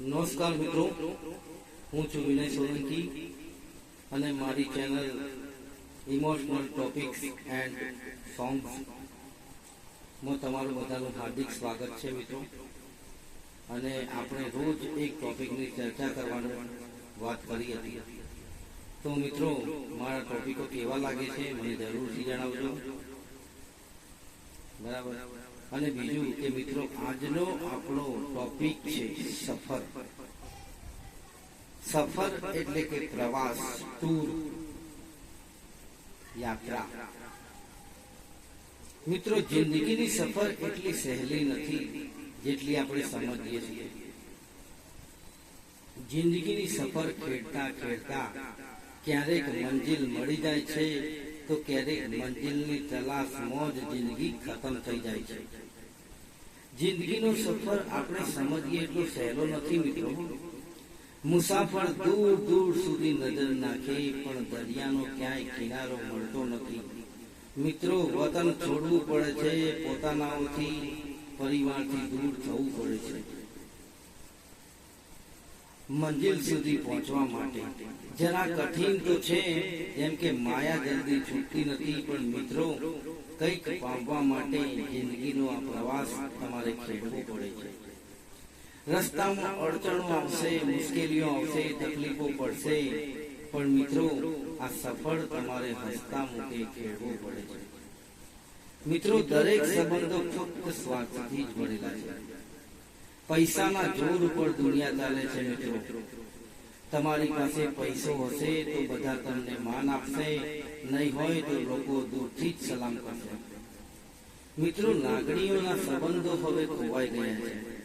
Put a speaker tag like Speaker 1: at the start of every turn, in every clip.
Speaker 1: નમસ્કાર મિત્રો. હું છું વિનય સોલંકી અને મારી ચેનલ ઇમોશનલ ટોપિક્સ એન્ડ સોંગ્સમાં તમારું બધાનું હાર્દિક સ્વાગત છે મિત્રો. અને આપણે રોજ એક ટોપિકની ચર્ચા કરવાની વાત કરી હતી. તો મિત્રો, મારા ટોપિકો કેવા લાગે છે, મને જરૂરથી જણાવજો. બરાબર? અને બીજું કે મિત્રો, આજનો આપણો ટોપિક છે સફર. સફર એટલે કે પ્રવાસ ટૂર યાત્રા. મિત્રો, જિંદગીની સફર એટલી સહેલી નથી જેટલી આપણે સમજીએ છીએ. જિંદગીની સફર ખેડતા ખેડતા ક્યારેક મંજિલ મળી જાય છે તો ક્યારેક મંજિલની તલાશમાં જ જિંદગી ખતમ થઈ જાય છે. જિંદગીનો સફર આપણે સમજીએ એટલો સહેલો નથી મિત્રો. મુસાફર દૂર દૂર સુધી નજર નાખે, પણ દરિયાનો ક્યાંય કિનારો મળતો નથી. મિત્રો, વતન છોડવું પડે છે, પોતાનાઓથી, પરિવારથી દૂર થવું પડે છે. મંજિલ સુધી પહોંચવા માટે. જરા કઠિન તો છે, જેમ કે માયા જલ્દી છૂટતી નથી, પણ મિત્રો, કંઈક પામવા માટે જિંદગીનો આ પ્રવાસ તમારે ખેડવો પડે છે. રસ્તામાં અડચણો આવશે, મુશ્કેલીઓ આવશે, તકલીફો પડશે, પણ મિત્રો, આ સફળ તમારે હસતા મુખે ખેડવો પડે છે. મિત્રો, દરેક સંબંધો ફક્ત સ્વાર્થથી જ ભરેલા છે. પૈસાના જોર ઉપર દુનિયા ચાલે છે મિત્રો. તમારી પાસે પૈસો હશે તો બધા તમને માન આપશે. નહીં હોય તો લોકો દૂરથી જ સલામ કરશે. મિત્રો, લાગણીઓના સંબંધો હવે ખોવાઈ ગયા છે.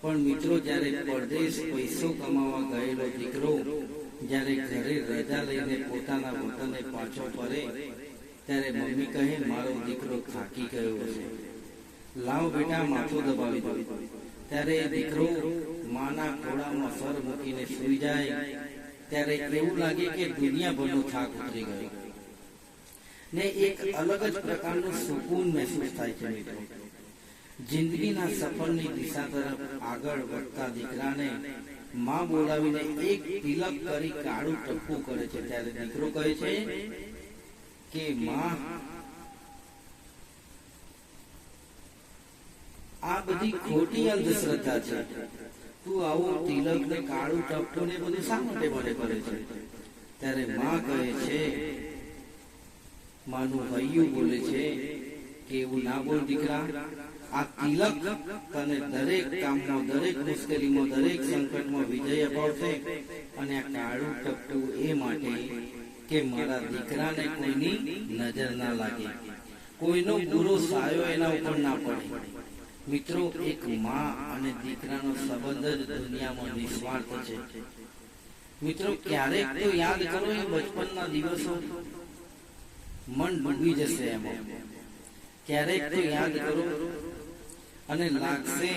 Speaker 1: પણ મિત્રો, જ્યારે પરદેશ પૈસો કમાવા ગયેલો દીકરો, જ્યારે ઘરે રજા લઈને પોતાના વતને પાછો ફરે, ત્યારે મમ્મી કહે, મારો દીકરો થાકી ગયો હશે. લાવ બેટા, માથું દબાવી દો ત્યારે દીકરો માના ખોળામાં સર મૂકીને સૂઈ જાય. ત્યારે એવું લાગે કે દુનિયાભરનો થાક ઉતરી ગયો. ને એક અલગ જ પ્રકારનું સુકૂન મહેસૂસ થાય છે મિત્રો. જિંદગીના સફળની દિશા તરફ આગળ વધતા દીકરાને માં બોલાવીને એક તિલક કરી કાળું ટપકું કરે છે. ત્યારે દીકરો કહે છે કે, માં આ બધી ખોટી અંધશ્રદ્ધા છે. તું આવું તિલક ને કાળું ટપટું ને બધું શા માટે મને કરે છે? ત્યારે માં કહે છે, માનું હૈયું બોલે છે કે એવું ના બોલ દીકરા. આ તિલક તને દરેક કામમાં, દરેક મુશ્કેલીમાં, દરેક સંકટમાં વિજય અપાવશે અને આ કાળું ટપટું એ માટે કે મારા દીકરાને કોઈની નજર ના લાગે. કોઈનો બુરો સાયો એના ઉપર ના પડે. મિત્રો, એક માં અને દીકરાનો સંબંધ જ દુનિયામાં નિસ્વાર્થ છે. મિત્રો, ક્યારેક તો યાદ કરો એ બચપનના દિવસો. મન ડૂબી જશે એમાં. ક્યારેક તો યાદ કરો અને લાગશે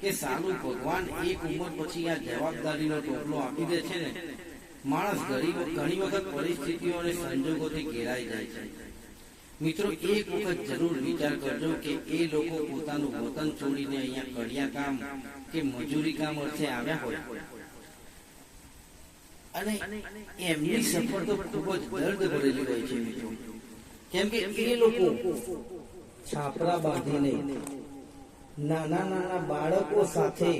Speaker 1: કે સારું, ભગવાન એક ઉંમર પછી આ જવાબદારીનો ટોપલો આપી દે છે ને. માણસ ગરીબ, ઘણી વખત પરિસ્થિતિઓ અને સંજોગોથી ઘેરાઈ જાય છે. મિત્રો, એક વખત જરૂર વિચાર કરજો કે એ લોકો પોતાનું વતન છોડીને અહીંયા કડિયા કામ કે મજૂરી કામ અર્થે આવ્યા હોય. અને એમની સફર તો ખૂબ જ દર્દ ભરેલી હોય છે મિત્રો. કેમ કે એ લોકો છાપરા બાંધીને નાના નાના બાળકો સાથે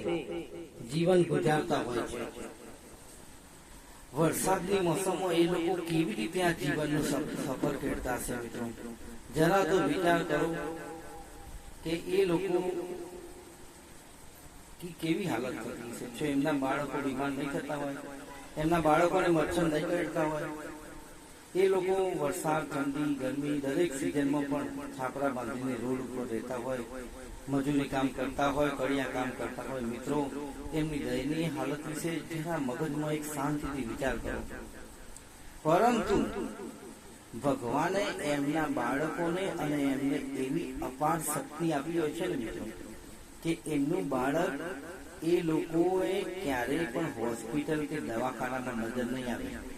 Speaker 1: જીવન ગુજારતા હોય છે. વરસાદની મોસમમાં એ લોકો કેવી રીતે આ જીવનનો સફર ખેડતા હશે મિત્રો? જરા તો વિચાર કરો કે એ લોકો કેવી હાલત થતી છે જો એમના બાળકો બીમાર નહીં થતા હોય, એમના બાળકોને મચ્છર નહીં કરતા હોય એ લોકો વરસાદ, ઠંડી, ગરમી, દરેક સિઝનમાં પણ છાપરા બાંધીને રોડ ઉપર રહેતા હોય, મજૂરી કામ કરતા હોય, કડિયા કામ કરતા હોય. મિત્રો, એમની દયનીય હાલત વિશે જરા મગજમાં એક શાંતિથી વિચાર કરો. પરંતુ ભગવાને એમના બાળકોને અને એમને એવી અપાર શક્તિ આપી હોય છે ને મિત્રો, કે એમનું બાળક એ લોકોએ ક્યારેય પણ હોસ્પિટલ કે દવાખાનામાં નજર નહીં આવે.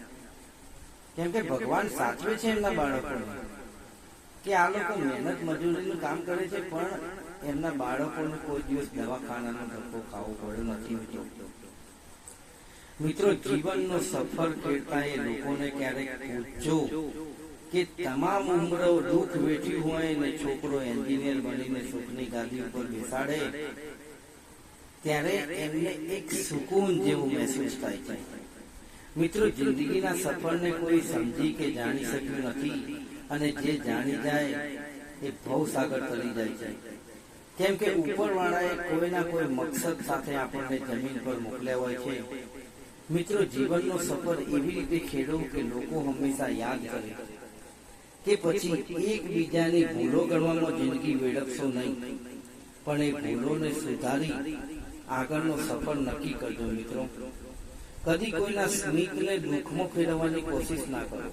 Speaker 1: કેમ કે ભગવાન સાચવે છે એમના બાળકોને કે આ લોકો મહેનત મજૂરીનું કામ કરે છે, પણ એમના બાળકોને કોઈ દિવસ દવાખાનાનો ધક્કો ખાવો પડ્યો નથી મિત્રો મિત્રો, જીવનનો સફર ખેડતા એ લોકોને ક્યારેક પૂછજો કે તમામ ઉંમરો દુઃખ વેઠ્યું હોય ને છોકરો એન્જિનિયર બનીને સુખની ગાદી ઉપર બેસાડે, ત્યારે એમને એક સુકૂન જેવું મહેસૂસ થાય છે. મિત્રો જિંદગીના સફરને કોઈ સમજી કે જાણી શક્યું નથી અને જે જાણી જાય એ ભવસાગર તરી જાય છે. કેમ કે ઉપરવાળાએ કોઈના કોઈ મકસદ સાથે આપણને જમીન પર મોકલ્યા હોય છે. મિત્રો, જીવનનો સફર એવી રીતે ખેડો કે લોકો હંમેશા યાદ કરે કે પછી એકબીજાની ભૂલો ગણવામાં જિંદગી વેડકશો નહીં. પણ એ ભૂલોને સુધારી આગળનો સફર નક્કી કરજો મિત્રો. કદી કોઈના સ્મિતને દુઃખમાં ફેરવવાની કોશિશ ના કરો.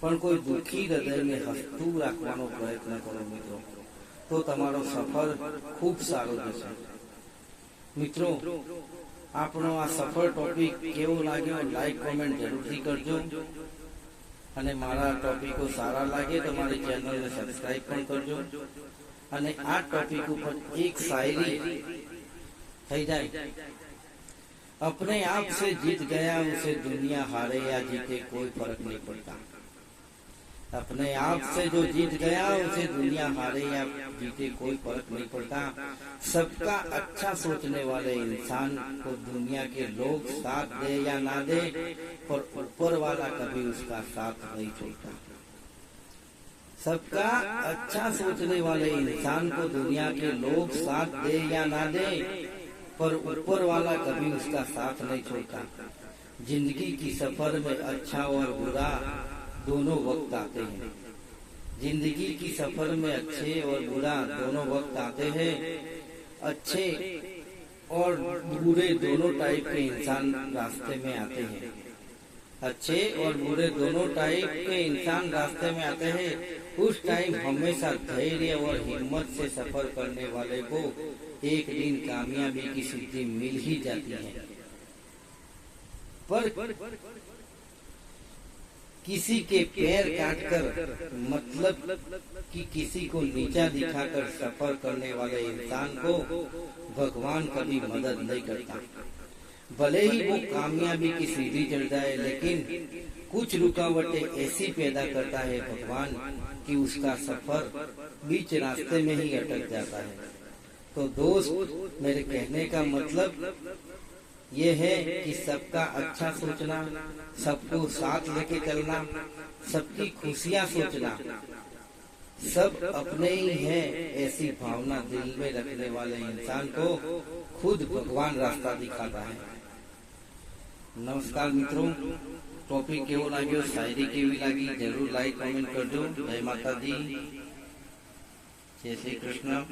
Speaker 1: પણ કોઈ દુઃખી હૃદયને હસતું રાખવાનો પ્રયત્ન કરો મિત્રો. તો તમારો સફર ખૂબ સારો થશે મિત્રો, આપણો આ સફળ ટોપિક કેવો લાગ્યો લાઈક કોમેન્ટ જરૂરથી કરજો. અને મારા ટોપિકો સારા લાગે તો મારી ચેનલને સબસ્ક્રાઇબ પણ કરજો. અને આ ટોપિક ઉપર એક શાયરી થઈ જાય. अपने आप से जीत गया, उसे दुनिया हारे या जीते कोई फ़र्क नहीं पड़ता। अपने आप से जो जीत गया, उसे दुनिया हारे या जीते कोई फ़र्क नहीं पड़ता। सबका अच्छा सोचने वाले इंसान को दुनिया के लोग साथ दे या ना दे, पर ऊपर वाला कभी उसका साथ नहीं छोड़ता। सबका अच्छा सोचने वाले इंसान को दुनिया के लोग साथ दे या ना दे पर ऊपर वाला कभी उसका साथ नहीं छोड़ता। ज़िंदगी की सफ़र में अच्छा और बुरा दोनों वक्त आते हैं। ज़िंदगी की सफ़र में अच्छे और बुरा दोनों वक्त आते हैं। अच्छे और बुरे दोनों टाइप के इंसान रास्ते में आते हैं। अच्छे और बुरे दोनों टाइप के इंसान रास्ते में आते हैं। उस टाइम हमेशा धैर्य और हिम्मत से सफ़र करने वाले को एक दिन कामयाबी की सिद्धि मिल ही जाती है। पर किसी के पैर काटकर मतलब कि किसी को नीचा दिखाकर सफ़र करने वाले इंसान को भगवान कभी मदद नहीं करता। भले ही वो कामयाबी की सीढ़ी चढ़ जाए, लेकिन कुछ रुकावटें ऐसी पैदा करता है भगवान कि उसका सफ़र बीच रास्ते में ही अटक जाता है। तो दोस्त, मेरे कहने का मतलब ये है कि सबका अच्छा सोचना, सबको साथ लेके चलना, सबकी खुशियाँ सोचना, सब अपने ही हैं ऐसी भावना दिल में रखने वाले इंसान को खुद भगवान रास्ता दिखाता है। नमस्कार मित्रों ટોપિક કેવો લાગ્યો શાયરી કેવી લાગી? જરૂર લાઈક કોમેન્ટ કરજો. જય માતાજી. જય શ્રી કૃષ્ણ.